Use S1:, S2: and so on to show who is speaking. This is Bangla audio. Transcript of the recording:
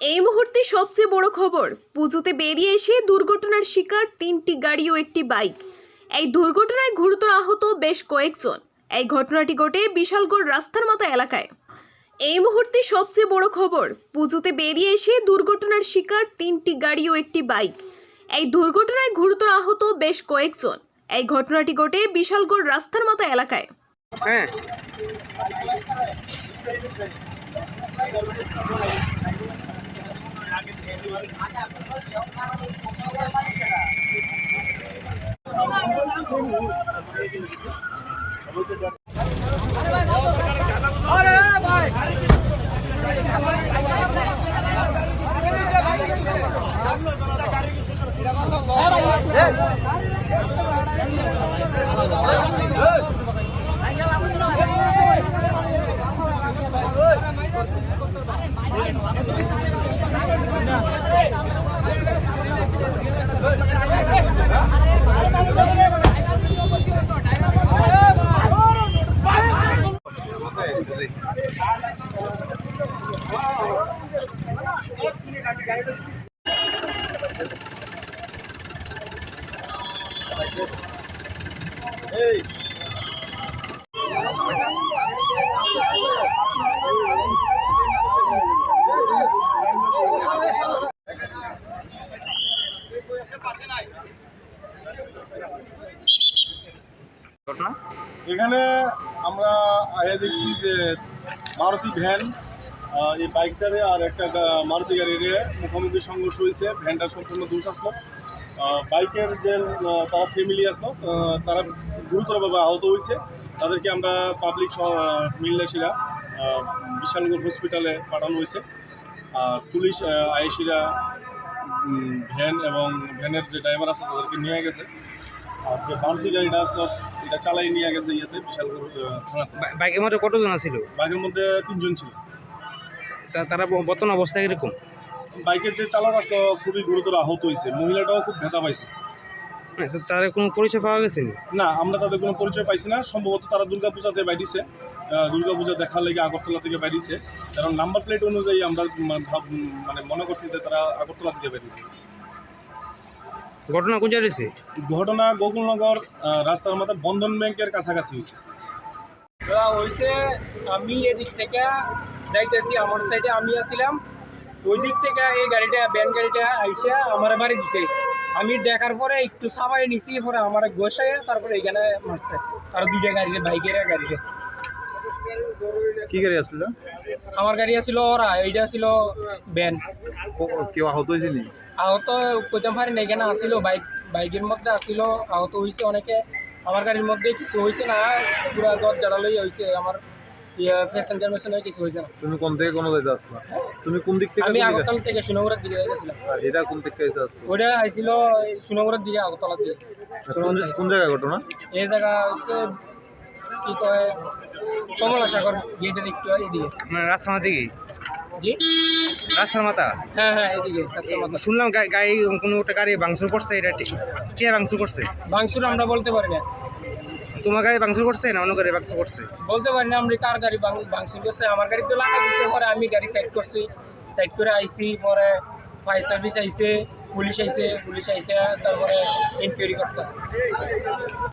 S1: এই মুহূর্তে সবচেয়ে বড় খবর, পুজোতে বেরিয়ে এসে দুর্ঘটনার শিকার তিনটি গাড়ি ও একটি বাইক। এই দুর্ঘটনায় গুরুতর আহত বেশ কয়েকজন। এই ঘটনাটি ঘটে বিশালগড় রাস্তার মাথা এলাকায়। এই মুহূর্তে সবচেয়ে বড় খবর, পুজোতে বেরিয়ে এসে দুর্ঘটনার শিকার তিনটি গাড়ি ও একটি বাইক। এই দুর্ঘটনায় গুরুতর আহত বেশ কয়েকজন। এই ঘটনাটি ঘটে বিশালগড় রাস্তার মতো এলাকায়।
S2: হ্যাঁ।
S3: এখানে আমরা আগে দেখছি যে মারুতি ভ্যান এই বাইকটারে আর একটা মারুতি গাড়ির মুখোমুখি সংঘর্ষ হয়েছে ভ্যানটা সম্পূর্ণ দোষ আসলো বাইকের যে তারা ফ্যামিলি আসলো তারা গুরুতরভাবে আহত হয়েছে তাদেরকে আমরা পাবলিক মিল্লাসীরা বিশালগড় হসপিটালে পাঠানো হয়েছে আর পুলিশ আইসিরা ভ্যান এবং ভ্যানের যে ড্রাইভার আছে তাদেরকে নিয়ে গেছে। আর যে মারুতি গাড়িটা আসলো এটা চালাই নিয়ে গেছে ইয়েতে বিশালগড় থানাতে।
S2: বাইকের মধ্যে কতজন ছিল
S3: বাইকের মধ্যে তিনজন ছিল।
S2: তারা বর্তমান অবস্থা কীরকম?
S3: বাইকের যে চালক আসলো খুবই গুরুতর আহত হয়েছে। মহিলাটাও খুব ব্যথা পাইছে।
S2: মানে তাদের কোনো পরিচয় পাওয়া গেছে না?
S3: আমরা তাদের কোনো পরিচয় পাইছি না। সম্ভবত তারা দুর্গাপূজাতে বাইরেছে। দুর্গাপূজা দেখার লেগে আগরতলা থেকে বাইরেছে। কারণ নাম্বার প্লেট অনুযায়ী আমরা মানে মনে করছি যে তারা আগরতলা থেকে বেরিয়েছে
S2: ঘটনা কোন জায়গায় হয়েছে?
S3: ঘটনা গোকুলনগর রাস্তার মাথা বন্ধন ব্যাংকের কাছাকাছি হয়েছে।
S4: হয়েছে আমি এদিক থেকে যাইতেছি আমার সাইডে আমি আসছিলাম ওই দিক থেকে এই গাড়িটা ব্যান গাড়িটা আইসে আমার বাড়ি দিছে। আমি দেখার পরে একটু সাবাই নিছি পরে আমার গোসাই তারপরে এখানে মারছে। আর দুইটা গাড়িতে বাইকের গাড়িতে
S3: কি গাড়ি আসছিল?
S4: আমার গাড়ি ছিল ওরা এইটা ছিল ব্যান
S3: কেউ আহত হয়েছিল
S4: আহত কইতে পারি না এখানে আসছিল বাইক বাইকের মধ্যে আসছিল আহত হয়েছে অনেকে। আমার গাড়ির মধ্যে কিছু হয়েছে না পুরা দর জাড়ালই হয়েছে আমার প্যাসেঞ্জার মেশিনে কিছু হয়েছে না।
S3: তুমি কোন থেকে কোনো যাইতে আসলা তুমি কোন দিক থেকে
S4: আমি আগরতলা থেকে সুনগরের দিকে গেছিলাম
S3: এটা কোন থেকে যাইতে আসলা
S4: ওটা আইছিল সুনগরের দিকে আগরতলার দিকে।
S3: কোন জায়গায় ঘটনা?
S4: এই জায়গা হচ্ছে কি কয় কমলা সাগর গেটের একটু এদিকে।
S2: মানে রাস্তার দিকে?
S4: জি?
S2: রাস্তার মাথা?
S4: হ্যাঁ হ্যাঁ এদিকে রাস্তার মাথা।
S2: শুনলাম গা- গাড়ি কোনো একটা গাড়ি ভাঙচুর করছে এটা ঠিক- কে ভাঙচুর করছে?
S4: ভাঙচুর আমরা বলতে পারি না।
S2: তোমার গাড়ি ভাঙচুর করছে না অন্য গাড়ি ভাঙচুর করছে?
S4: বলতে পারি না, আমরা কার গাড়ি ভাঙ- ভাঙচুর করছে? আমার গাড়ি তো লাগা দিছে, পরে আমি গাড়ি সাইড করছি। সাইড করে আইছি, পরে ফায়ার সার্ভিস আইছে, পুলিশ আইছে পুলিশ আইছে, তারপরে ইনকোয়ারি করতে।